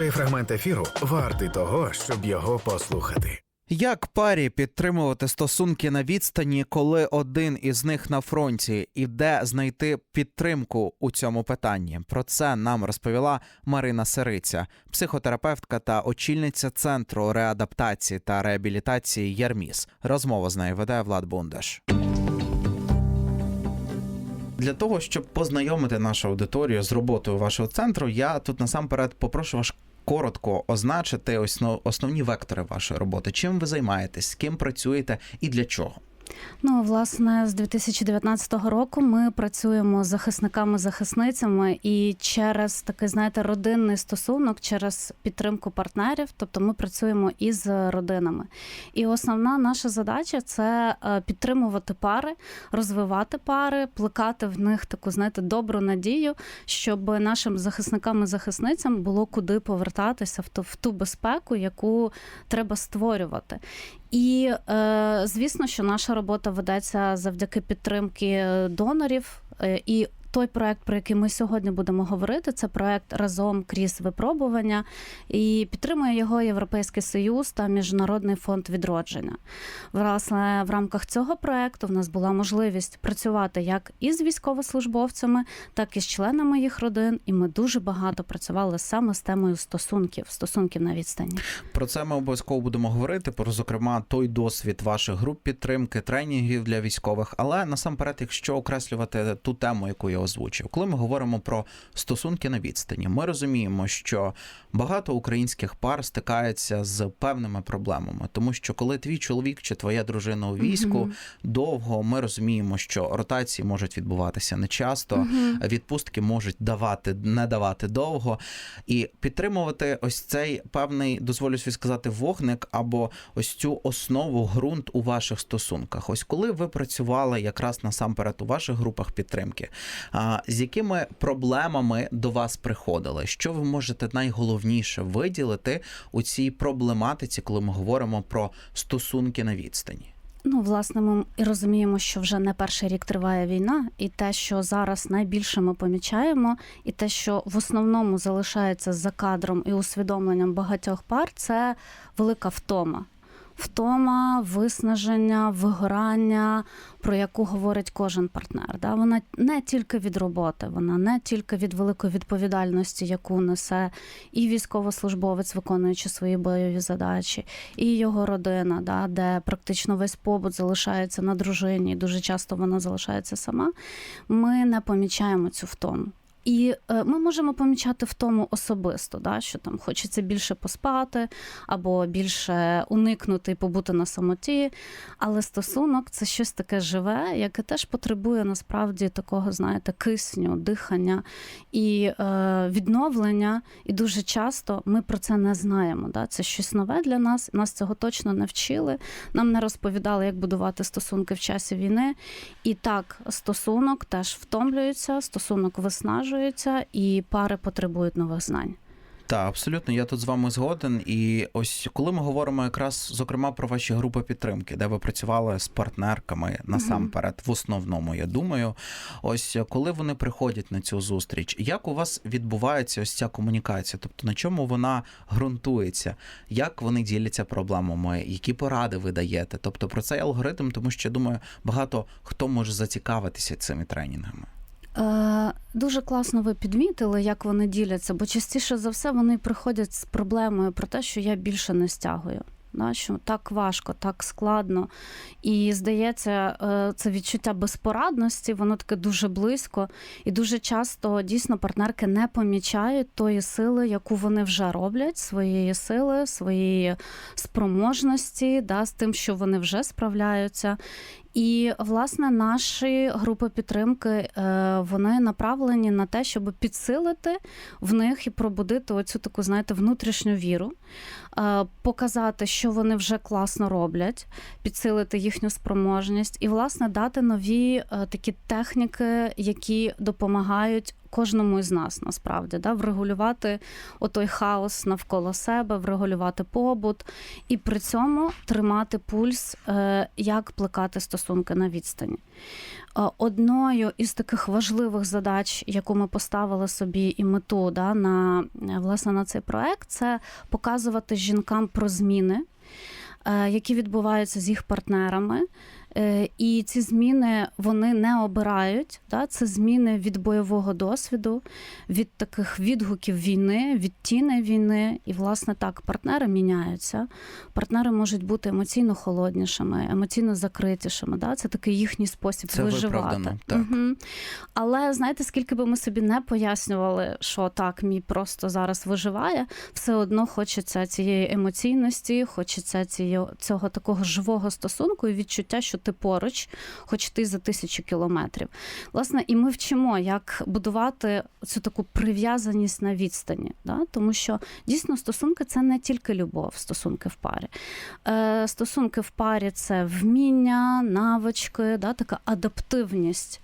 Цей фрагмент ефіру вартий того, щоб його послухати. Як парі підтримувати стосунки на відстані, коли один із них на фронті, і де знайти підтримку у цьому питанні? Про це нам розповіла Марина Сириця, психотерапевтка та очільниця центру реадаптації та реабілітації Ярміс. Розмову з нею веде Влад Бундаш. Для того щоб познайомити нашу аудиторію з роботою вашого центру, я тут насамперед попрошу вас коротко означити основ- основні вектори вашої роботи. Чим ви займаєтесь, з ким працюєте і для чого? Ну, власне, з 2019 року ми працюємо з захисниками-захисницями і через такий, знаєте, родинний стосунок, через підтримку партнерів. Тобто ми працюємо із родинами. І основна наша задача це е, підтримувати пари, розвивати пари, плекати в них таку, знаєте, добру надію, щоб нашим захисникам-захисницям було куди повертатися в ту, в ту безпеку, яку треба створювати. І е, звісно, що наша робота ведеться завдяки підтримки донорів. Е, І той проект, про який ми сьогодні будемо говорити, це проект разом крізь випробування, і підтримує його Європейський Союз та Міжнародний фонд відродження. Власне, в рамках цього проекту в нас була можливість працювати як із військовослужбовцями, так і з членами їх родин. І ми дуже багато працювали саме з темою стосунків, стосунків на відстані. Про це ми обов'язково будемо говорити. Про зокрема той досвід ваших груп підтримки, тренінгів для військових. Але насамперед, якщо окреслювати ту тему, яку я озвучив, коли ми говоримо про стосунки на відстані, ми розуміємо, що багато українських пар стикаються з певними проблемами, тому що коли твій чоловік чи твоя дружина у війську Мгм. довго, ми розуміємо, що ротації можуть відбуватися нечасто. відпустки можуть давати, не давати довго, і підтримувати ось цей певний, дозволю собі сказати, вогник або ось цю основу, ґрунт у ваших стосунках. Ось коли ви працювали якраз насамперед у ваших групах підтримки, з якими проблемами до вас приходили? Що ви можете найголовніше виділити у цій проблематиці, коли ми говоримо про стосунки на відстані? Ну, власне, ми розуміємо, що вже не перший рік триває війна, і те, що зараз найбільше ми помічаємо, і те, що в основному залишається за кадром і усвідомленням багатьох пар, це велика втома. Втома, виснаження, вигорання, про яку говорить кожен партнер. Да? Вона не тільки від роботи, вона не тільки від великої відповідальності, яку несе і військовослужбовець, виконуючи свої бойові задачі, і його родина, да, де практично весь побут залишається на дружині, дуже часто вона залишається сама. Ми не помічаємо цю втому. І е, ми можемо помічати в тому особисто, да, що там хочеться більше поспати або більше уникнути і побути на самоті. Але стосунок це щось таке живе, яке теж потребує насправді такого, знаєте, кисню, дихання і е, відновлення. І дуже часто ми про це не знаємо. Да? Це щось нове для нас. Нас цього точно не вчили. Нам не розповідали, як будувати стосунки в часі війни. І так, стосунок теж втомлюється, стосунок виснажується, і пари потребують нових знань. Так, абсолютно, я тут з вами згоден. І ось коли ми говоримо якраз зокрема про ваші групи підтримки, де ви працювали з партнерками насамперед, в основному, я думаю, ось коли вони приходять на цю зустріч, як у вас відбувається ось ця комунікація? Тобто на чому вона ґрунтується? Як вони діляться проблемами, які поради ви даєте? Тобто про цей алгоритм, тому що я думаю, багато хто може зацікавитися цими тренінгами. Дуже класно ви підмітили, як вони діляться, бо частіше за все вони приходять з проблемою про те, що я більше не стягую. Да, що так важко, так складно. І здається, е, це відчуття безпорадності, воно таке дуже близько. І дуже часто дійсно партнерки не помічають тої сили, яку вони вже роблять, своєї сили, своєї спроможності, да, з тим, що вони вже справляються. І власне наші групи підтримки е, вони направлені на те, щоб підсилити в них і пробудити оцю таку, знаєте, внутрішню віру, е, показати, що вони вже класно роблять, підсилити їхню спроможність, і власне дати нові е, такі техніки, які допомагають кожному із нас насправді да, врегулювати отой хаос навколо себе, врегулювати побут і при цьому тримати пульс, е, як плекати стосунки на відстані. Е, Одною із таких важливих задач, яку ми поставили собі і мету да, на, власне, на цей проект, це показувати жінкам про зміни, е, які відбуваються з їх партнерами. Е, І ці зміни вони не обирають. Да? Це зміни від бойового досвіду, від таких відгуків війни, від тіни війни. І, власне, так, партнери міняються. Партнери можуть бути емоційно холоднішими, емоційно закритішими. Да? Це такий їхній спосіб Це виживати. так. Мгм. Але знаєте, скільки би ми собі не пояснювали, що так, мій просто зараз виживає, все одно хочеться цієї емоційності, хочеться цього такого живого стосунку і відчуття, що ти поруч, хоч ти за тисячу кілометрів. Власне, і ми вчимо, як будувати цю таку прив'язаність на відстані. Да? Тому що дійсно стосунки це не тільки любов, стосунки в парі. Е, стосунки в парі це вміння, навички, да? така адаптивність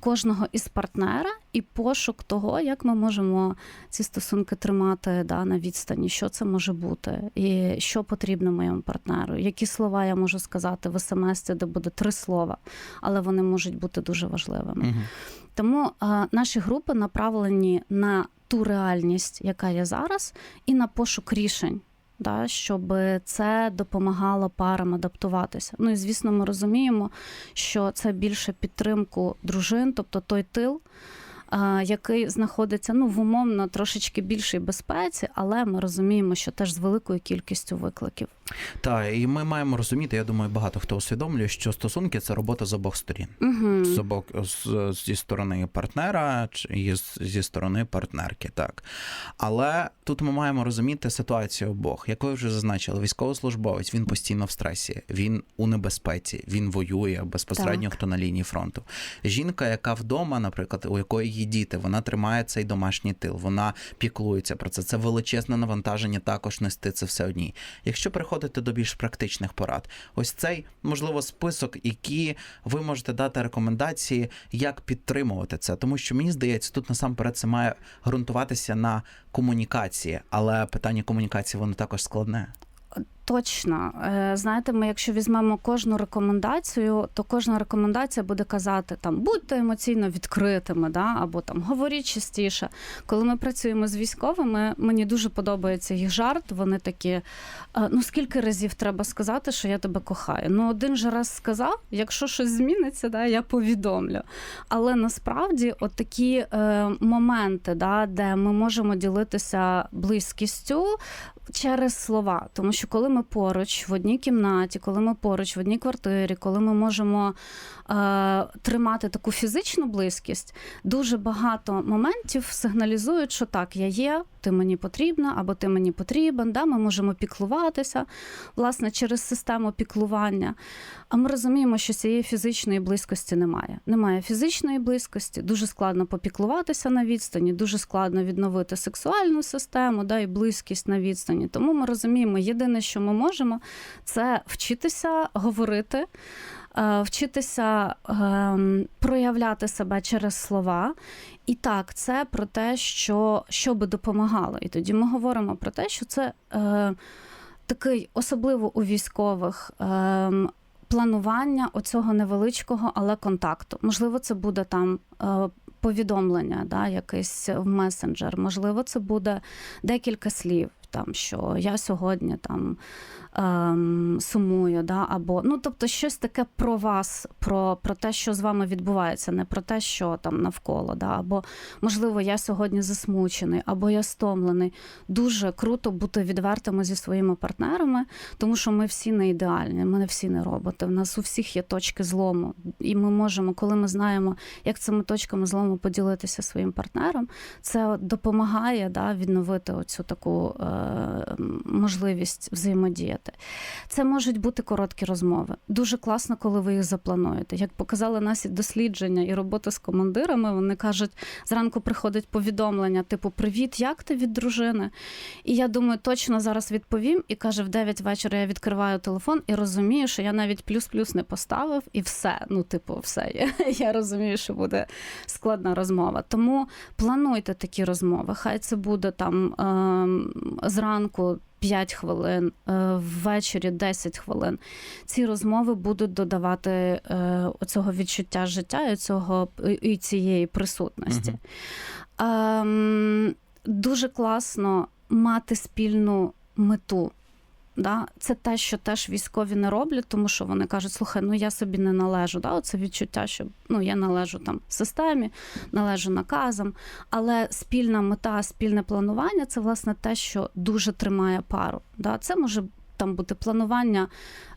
кожного із партнера і пошук того, як ми можемо ці стосунки тримати да, на відстані, що це може бути, і що потрібно моєму партнеру, які слова я можу сказати в смс, де буде три слова, але вони можуть бути дуже важливими. Мгм. Тому е, наші групи направлені на ту реальність, яка є зараз, і на пошук рішень. Да, щоб це допомагало парам адаптуватися. Ну і звісно, ми розуміємо, що це більше підтримку дружин, тобто той тил, який знаходиться ну, в умовно трошечки більшій безпеці, але ми розуміємо, що теж з великою кількістю викликів. Так, і ми маємо розуміти, я думаю, багато хто усвідомлює, що стосунки це робота з обох сторін. Угу. З обох з, зі сторони партнера чи і з- зі сторони партнерки, так. Але тут ми маємо розуміти ситуацію обох. Як ви вже зазначили, військовослужбовець він постійно в стресі, він у небезпеці, він воює безпосередньо, Так. хто на лінії фронту. Жінка, яка вдома, наприклад, у якої є діти, вона тримає цей домашній тил, вона піклується про це. Це величезне навантаження також нести це все одній. Якщо переходити до більш практичних порад, ось цей можливо список, які ви можете дати рекомендації, як підтримувати це, тому що мені здається, тут насамперед це має ґрунтуватися на комунікації, але питання комунікації воно також складне. Точно, Е, знаєте, ми, якщо візьмемо кожну рекомендацію, то кожна рекомендація буде казати там будьте емоційно відкритими, да, або там говоріть частіше. Коли ми працюємо з військовими, мені дуже подобається їх жарт. Вони такі: «Е, ну скільки разів треба сказати, що я тебе кохаю? Ну, один же раз сказав, якщо щось зміниться, да, я повідомлю. Але насправді, от такі е, моменти, да, де ми можемо ділитися близькістю через слова. Тому що коли ми поруч в одній кімнаті, коли ми поруч в одній квартирі, коли ми можемо е, тримати таку фізичну близькість, дуже багато моментів сигналізують, що так, я є, ти мені потрібна, або ти мені потрібен. Да? Ми можемо піклуватися власне через систему піклування. А ми розуміємо, що цієї фізичної близькості немає. Немає фізичної близькості, дуже складно попіклуватися на відстані, дуже складно відновити сексуальну систему, да, і близькість на відстані. Тому ми розуміємо, єдине, що ми можемо, це вчитися говорити. Е, Вчитися ем, проявляти себе через слова, і так, це про те, що, що би допомагало. І тоді ми говоримо про те, що це е, такий, особливо у військових, ем, планування оцього невеличкого, але контакту. Можливо, це буде там. е, Повідомлення, да, якесь в месенджер, можливо, це буде декілька слів, там що я сьогодні там ем, сумую, да, або ну тобто щось таке про вас, про, про те, що з вами відбувається, не про те, що там навколо, да, або можливо, я сьогодні засмучений, або я стомлений. Дуже круто бути відвертими зі своїми партнерами, тому що ми всі не ідеальні, ми не всі не роботи. В нас у всіх є точки злому, і ми можемо, коли ми знаємо, як цими точками злому поділитися своїм партнером, це допомагає да, відновити оцю таку е, можливість взаємодіяти. Це можуть бути короткі розмови. Дуже класно, коли ви їх заплануєте. Як показали нас і дослідження і робота з командирами, вони кажуть, зранку приходить повідомлення, типу Привіт, як ти від дружини? І я думаю, точно зараз відповім. І каже, в 9 вечора я відкриваю телефон і розумію, що я навіть плюс-плюс не поставив, і все. Ну, типу, все. Я, я розумію, що буде складна розмова. Тому плануйте такі розмови. Хай це буде там ем, зранку. 5 хвилин, е, ввечері 10 хвилин. Ці розмови будуть додавати цього відчуття життя і цього і цієї присутності. Ем, дуже класно мати спільну мету. Да? Це те, що теж військові не роблять, тому що вони кажуть, слухай, ну я собі не належу. Да? Оце відчуття, що ну, я належу там системі, належу наказам. Але спільна мета, спільне планування це власне те, що дуже тримає пару. Да? Це може там бути планування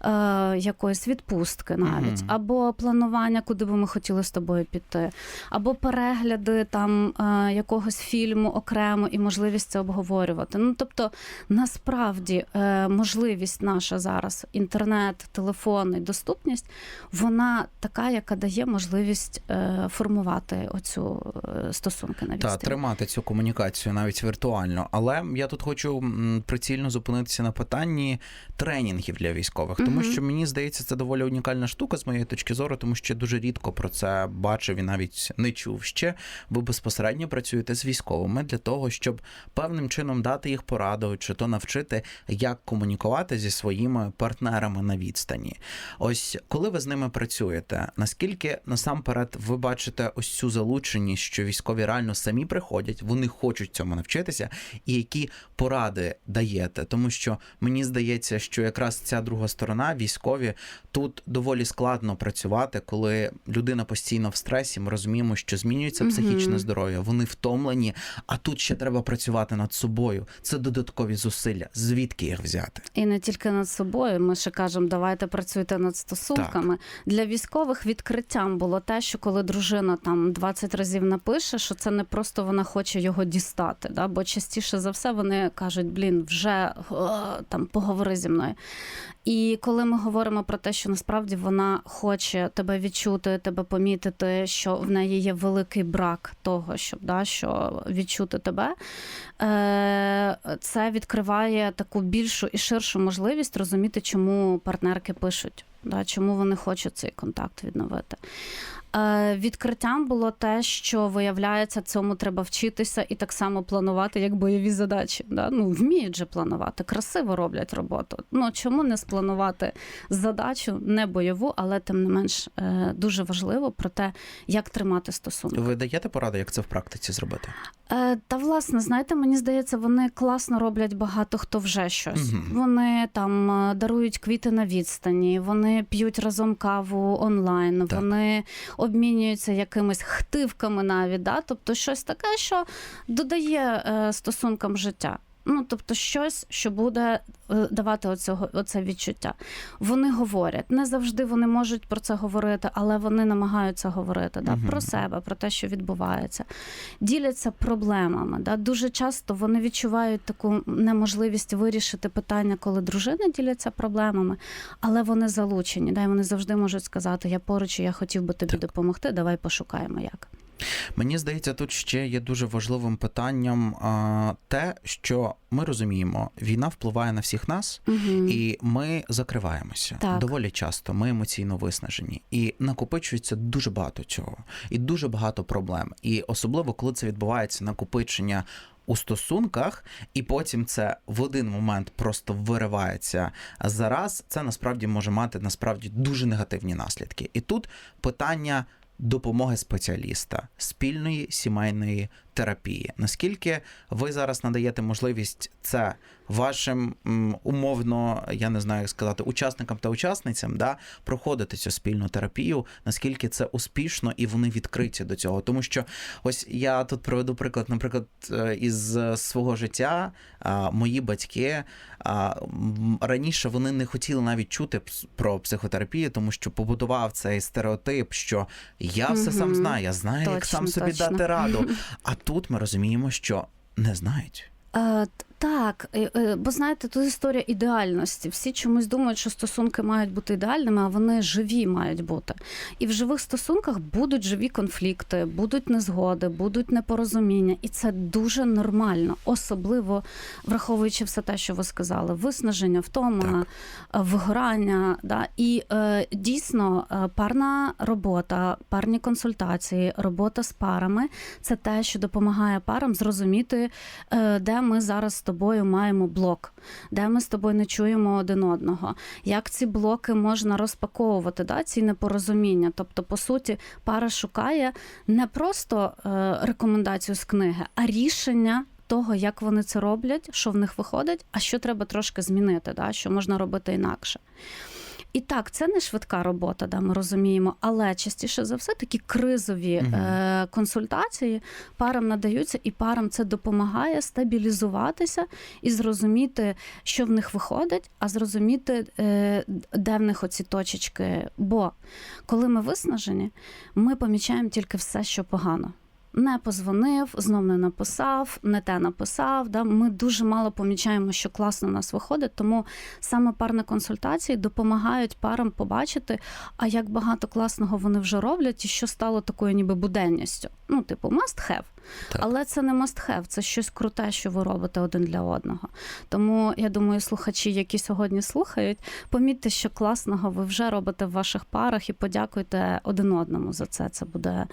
е, якоїсь відпустки навіть, Мгм. або планування, куди би ми хотіли з тобою піти, або перегляди там е, якогось фільму окремо і можливість це обговорювати. Ну тобто, насправді е, можливість наша зараз, інтернет, телефони, доступність, вона така, яка дає можливість е, формувати оцю е, стосунки на Та тримати цю комунікацію навіть віртуально. Але я тут хочу прицільно зупинитися на питанні тренінгів для військових, тому Мгм. що мені здається, це доволі унікальна штука з моєї точки зору, тому що я дуже рідко про це бачив і навіть не чув ще. Ви безпосередньо працюєте з військовими для того, щоб певним чином дати їх пораду, чи то навчити, як комунікувати зі своїми партнерами на відстані. Ось коли ви з ними працюєте, наскільки насамперед ви бачите ось цю залученість, що військові реально самі приходять, вони хочуть цьому навчитися, і які поради даєте? Тому що мені здається, що якраз ця друга сторона, військові, тут доволі складно працювати, коли людина постійно в стресі. Ми розуміємо, що змінюється психічне здоров'я, вони втомлені, а тут ще треба працювати над собою. Це додаткові зусилля. Звідки їх взяти? І не тільки над собою. Ми ще кажемо, давайте працюйте над стосунками. Для військових відкриттям було те, що коли дружина там 20 разів напише, що це не просто вона хоче його дістати. Да? Бо частіше за все вони кажуть: блін, вже о, там поговори зі мною. І коли ми говоримо про те, що насправді вона хоче тебе відчути, тебе помітити, що в неї є великий брак того, щоб да, що відчути тебе, е, це відкриває таку більшу і ширшу можливість розуміти, чому партнерки пишуть, да, чому вони хочуть цей контакт відновити. Е, Відкриттям було те, що виявляється, цьому треба вчитися і так само планувати, як бойові задачі. Да? Ну, вміють же планувати, красиво роблять роботу. Ну чому не спланувати задачу, не бойову, але тим не менш е, дуже важливо про те, як тримати стосунки. Ви даєте пораду, як це в практиці зробити? Е, Та власне, знаєте, мені здається, вони класно роблять багато хто вже щось. Мгм. Вони там дарують квіти на відстані, вони п'ють разом каву онлайн, Так. вони обмінюються якимись хтивками навіть. Да? Тобто щось таке, що додає е, стосункам життя. Ну, тобто, щось, що буде е, давати оцього, оце відчуття. Вони говорять. Не завжди вони можуть про це говорити, але вони намагаються говорити да, Мгм. про себе, про те, що відбувається діляться проблемами. Да? Дуже часто вони відчувають таку неможливість вирішити питання, коли дружини діляться проблемами, але вони залучені. Да? І вони завжди можуть сказати: Я поруч, я хотів би тобі Так. допомогти. Давай пошукаємо як. Мені здається, тут ще є дуже важливим питанням а, те, що ми розуміємо, війна впливає на всіх нас, Угу. і ми закриваємося Так. доволі часто. Ми емоційно виснажені, і накопичується дуже багато цього, і дуже багато проблем. І особливо, коли це відбувається накопичення. У стосунках, і потім це в один момент просто виривається зараз. Це насправді може мати насправді дуже негативні наслідки. І тут питання допомоги спеціаліста, спільної сімейної терапії. Наскільки ви зараз надаєте можливість це вашим умовно, я не знаю, як сказати, учасникам та учасницям, да, проходити цю спільну терапію, наскільки це успішно і вони відкриті до цього? Тому що ось я тут приведу приклад, наприклад, е, із свого життя. Мої батьки раніше вони не хотіли навіть чути про психотерапію, тому що побудував цей стереотип, що я все сам знаю, я знаю, як сам собі точно. дати раду. А тут ми розуміємо, що не знають. Так, е, бо знаєте, тут історія ідеальності. Всі чомусь думають, що стосунки мають бути ідеальними, а вони живі мають бути. І в живих стосунках будуть живі конфлікти, будуть незгоди, будуть непорозуміння, і це дуже нормально, особливо враховуючи все те, що ви сказали: виснаження, втома, е, вигорання. Да? І е, дійсно е, парна робота, парні консультації, робота з парами це те, що допомагає парам зрозуміти, е, де ми зараз тобою маємо блок, де ми з тобою не чуємо один одного, як ці блоки можна розпаковувати, да, ці непорозуміння. Тобто, по суті, пара шукає не просто е, рекомендацію з книги, а рішення. Того, як вони це роблять, що в них виходить, а що треба трошки змінити, да, що можна робити інакше. І так, це не швидка робота, да, ми розуміємо, але частіше за все такі кризові е, консультації парам надаються, і парам це допомагає стабілізуватися і зрозуміти, що в них виходить, а зрозуміти, е, де в них оці точечки. Бо коли ми виснажені, ми помічаємо тільки все, що погано. Не позвонив, знов не написав, не те написав. Да? Ми дуже мало помічаємо, що класно в нас виходить. Тому саме парні консультації допомагають парам побачити, а як багато класного вони вже роблять, і що стало такою ніби буденністю. Ну, типу, must have. Так. Але це не must have, це щось круте, що ви робите один для одного. Тому я думаю, слухачі, які сьогодні слухають, помітьте, що класного ви вже робите в ваших парах, і подякуйте один одному за це. Це буде.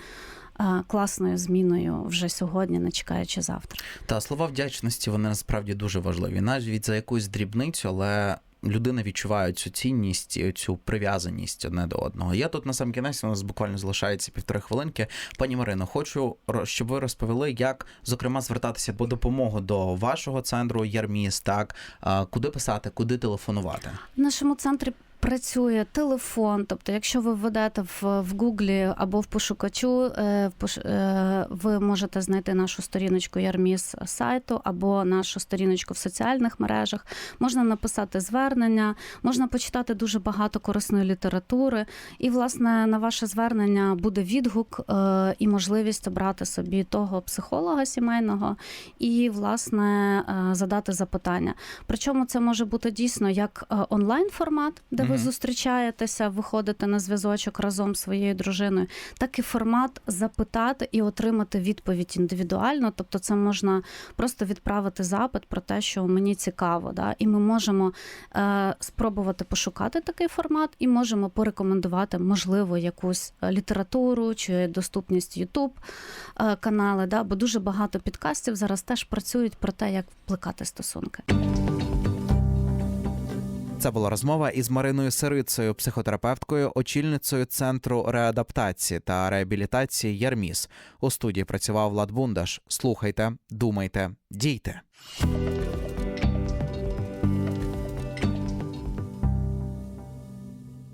Класною зміною вже сьогодні, не чекаючи завтра. Та слова вдячності вони насправді дуже важливі. Навіть за якусь дрібницю, але людина відчуває цю цінність і цю прив'язаність одне до одного. Я тут на сам кінець у нас буквально залишається півтори хвилинки. Пані Марино, хочу щоб ви розповіли, як зокрема звертатися по допомогу до вашого центру Ярміс, так куди писати, куди телефонувати. В нашому центрі працює телефон. Тобто, якщо ви введете в, в Гуглі або в пошукачу, е, в пош- е, ви можете знайти нашу сторіночку Ярміс сайту або нашу сторіночку в соціальних мережах. Можна написати звернення, можна почитати дуже багато корисної літератури. І, власне, на ваше звернення буде відгук е, і можливість обрати собі того психолога сімейного і, власне, задати запитання. Причому це може бути дійсно як онлайн формат, де ви Мгм. зустрічаєтеся, виходите на зв'язочок разом з своєю дружиною, так і формат запитати і отримати відповідь індивідуально. Тобто, це можна просто відправити запит про те, що мені цікаво. Да? І ми можемо е, спробувати пошукати такий формат, і можемо порекомендувати, можливо, якусь е, літературу чи доступність YouTube е, канали. Да? Бо дуже багато підкастів зараз теж працюють про те, як вплекати стосунки. Це була розмова із Мариною Сирицею, психотерапевткою, очільницею центру реадаптації та реабілітації Ярміс. У студії працював Влад Бундаш. Слухайте, думайте, дійте.